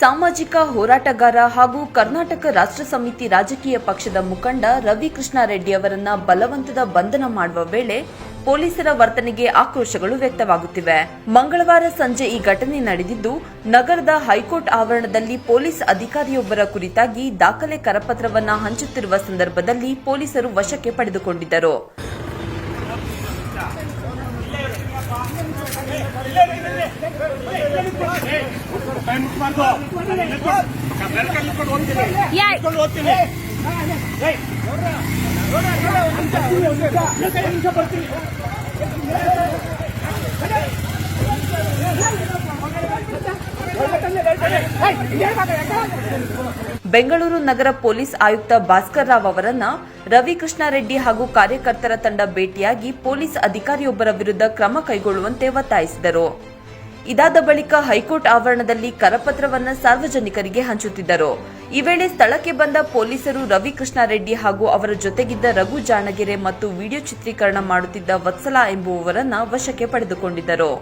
ಸಾಮಾಜಿಕ ಹೋರಾಟಗಾರ ಹಾಗೂ ಕರ್ನಾಟಕ ರಾಷ್ಟ್ರ ಸಮಿತಿ ರಾಜಕೀಯ ಪಕ್ಷದ ಮುಖಂಡ ರವಿ ರೆಡ್ಡಿ ಅವರನ್ನ ಬಲವಂತದ ಬಂಧನ ಮಾಡುವ ವೇಳೆ ಪೊಲೀಸರ ವರ್ತನೆಗೆ ಆಕ್ರೋಶಗಳು ವ್ಯಕ್ತವಾಗುತ್ತಿವೆ. ಮಂಗಳವಾರ ಸಂಜೆ ಈ ಘಟನೆ ನಡೆದಿದ್ದು, ನಗರದ ಹೈಕೋರ್ಟ್ ಆವರಣದಲ್ಲಿ ಪೊಲೀಸ್ ಅಧಿಕಾರಿಯೊಬ್ಬರ ಕುರಿತಾಗಿ ದಾಖಲೆ ಕರಪತ್ರವನ್ನ ಹಂಚುತ್ತಿರುವ ಸಂದರ್ಭದಲ್ಲಿ ಪೊಲೀಸರು ವಶಕ್ಕೆ ಪಡೆದುಕೊಂಡಿದ್ದರು. ಬೆಂಗಳೂರು ನಗರ ಪೊಲೀಸ್ ಆಯುಕ್ತ ಭಾಸ್ಕರ್ ರಾವ್ ಅವರನ್ನ ರವಿಕೃಷ್ಣಾರೆಡ್ಡಿ ಹಾಗೂ ಕಾರ್ಯಕರ್ತರ ತಂಡ ಭೇಟಿಯಾಗಿ ಪೊಲೀಸ್ ಅಧಿಕಾರಿಯೊಬ್ಬರ ವಿರುದ್ಧ ಕ್ರಮ ಕೈಗೊಳ್ಳುವಂತೆ ಒತ್ತಾಯಿಸಿದರು. ಇದಾದ ಬಳಿಕ ಹೈಕೋರ್ಟ್ ಆವರಣದಲ್ಲಿ ಕರಪತ್ರವನ್ನ ಸಾರ್ವಜನಿಕರಿಗೆ ಹಂಚುತ್ತಿದ್ದರು. ಈ ವೇಳೆ ಸ್ಥಳಕ್ಕೆ ಬಂದ ಪೊಲೀಸರು ರವಿ ಕೃಷ್ಣಾರೆಡ್ಡಿ ಹಾಗೂ ಅವರ ಜೊತೆಗಿದ್ದ ರಘು ಜಾಣಗೆರೆ ಮತ್ತು ವಿಡಿಯೋ ಚಿತ್ರೀಕರಣ ಮಾಡುತ್ತಿದ್ದ ವತ್ಸಲ ಎಂಬುವವರನ್ನ ವಶಕ್ಕೆ ಪಡೆದುಕೊಂಡಿದ್ದರು.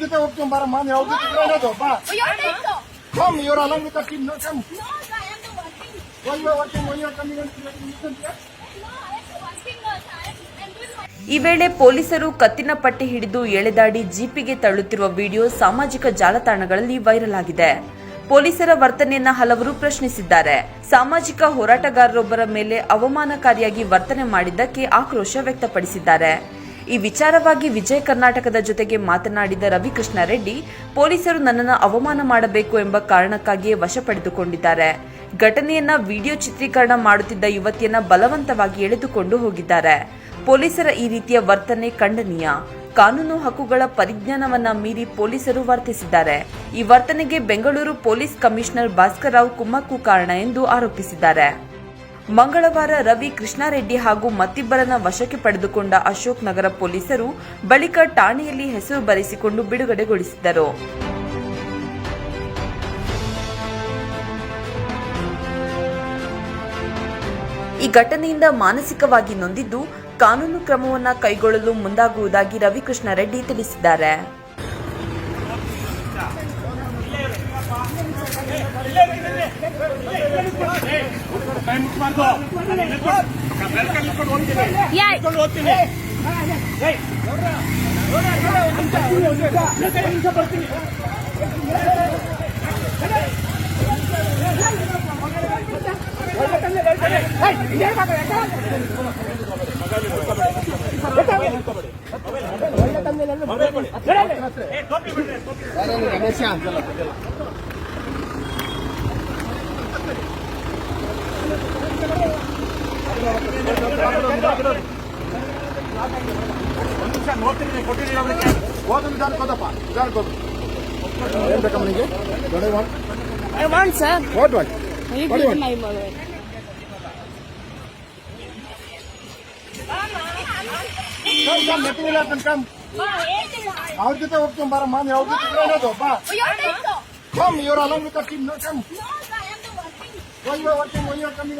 ಜೊತೆ ಈ ವೇಳೆ ಪೊಲೀಸರು ಕತ್ತಿನ ಪಟ್ಟಿ ಹಿಡಿದು ಎಳೆದಾಡಿ ಜೀಪಿಗೆ ತಳ್ಳುತ್ತಿರುವ ವಿಡಿಯೋ ಸಾಮಾಜಿಕ ಜಾಲತಾಣಗಳಲ್ಲಿ ವೈರಲ್ ಆಗಿದೆ. ಪೊಲೀಸರ ವರ್ತನೆಯನ್ನ ಹಲವರು ಪ್ರಶ್ನಿಸಿದ್ದಾರೆ. ಸಾಮಾಜಿಕ ಹೋರಾಟಗಾರರೊಬ್ಬರ ಮೇಲೆ ಅವಮಾನಕಾರಿಯಾಗಿ ವರ್ತನೆ ಮಾಡಿದ್ದಕ್ಕೆ ಆಕ್ರೋಶ ವ್ಯಕ್ತಪಡಿಸಿದ್ದಾರೆ. ಈ ವಿಚಾರವಾಗಿ ವಿಜಯ ಕರ್ನಾಟಕದ ಜೊತೆಗೆ ಮಾತನಾಡಿದ ರವಿಕೃಷ್ಣ ರೆಡ್ಡಿ, ಪೊಲೀಸರು ನನ್ನನ್ನು ಅವಮಾನ ಮಾಡಬೇಕು ಎಂಬ ಕಾರಣಕ್ಕಾಗಿಯೇ ವಶ ಪಡೆದುಕೊಂಡಿದ್ದಾರೆ. ಘಟನೆಯನ್ನ ವಿಡಿಯೋ ಚಿತ್ರೀಕರಣ ಮಾಡುತ್ತಿದ್ದ ಯುವತಿಯನ್ನ ಬಲವಂತವಾಗಿ ಎಳೆದುಕೊಂಡು ಹೋಗಿದ್ದಾರೆ. ಪೊಲೀಸರ ಈ ರೀತಿಯ ವರ್ತನೆ ಖಂಡನೀಯ. ಕಾನೂನು ಹಕ್ಕುಗಳ ಪರಿಜ್ಞಾನವನ್ನ ಮೀರಿ ಪೊಲೀಸರು ವರ್ತಿಸಿದ್ದಾರೆ. ಈ ವರ್ತನೆಗೆ ಬೆಂಗಳೂರು ಪೊಲೀಸ್ ಕಮಿಷನರ್ ಭಾಸ್ಕರ್ ರಾವ್ ಕುಮ್ಮಕ್ಕು ಕಾರಣ ಎಂದು ಆರೋಪಿಸಿದ್ದಾರೆ. ಮಂಗಳವಾರ ರವಿ ಕೃಷ್ಣಾರೆಡ್ಡಿ ಹಾಗೂ ಮತ್ತಿಬ್ಬರನ್ನ ವಶಕ್ಕೆ ಪಡೆದುಕೊಂಡ ಅಶೋಕ್ ನಗರ ಪೊಲೀಸರು ಬಳಿಕ ಠಾಣೆಯಲ್ಲಿ ಹೆಸರು ಬರೆಸಿಕೊಂಡು ಬಿಡುಗಡೆಗೊಳಿಸಿದರು ಈ ಘಟನೆಯಿಂದ ಮಾನಸಿಕವಾಗಿ ನೊಂದಿದ್ದು ಕಾನೂನು ಕ್ರಮವನ್ನು ಕೈಗೊಳ್ಳಲು ಮುಂದಾಗುವುದಾಗಿ ರವಿಕೃಷ್ಣ ರೆಡ್ಡಿ ತಿಳಿಸಿದ್ದಾರೆ. ಬರ್ತೀನಿ ಗಣೇಶ ಯಾ ರಮೇಶ ಹೋದ್ರೆ ನಿಧಾನಕ್ಕೋದಪ್ಪ ನಿಧಾನಕ್ಕೋದು ಏನ್ ಬೇಕಮ್ಮ ನಿಮಗೆ ದೊಡ್ಡ what I want, sir. What what You What do you give want? my mother. Come come ಮೆಟ್ಟಿಲ್ಲ come ಅವ್ರ ಜೊತೆ ಹೋಗ್ತೀನಿ ಬಾರಮ್ಮ ನೀವು ಅವ್ರ ಜೊತೆ ಇರೋದು ಬಾ ಕಮ್ ಇವ್ರ ಅಲಂಕೃತ ಟೀಮ್ ಕಮ್ ಒಯ್ಯೋ ವರ್ಕಿಂಗ್ ಒಯ್ಯೋ ಕಮ್ಮಿ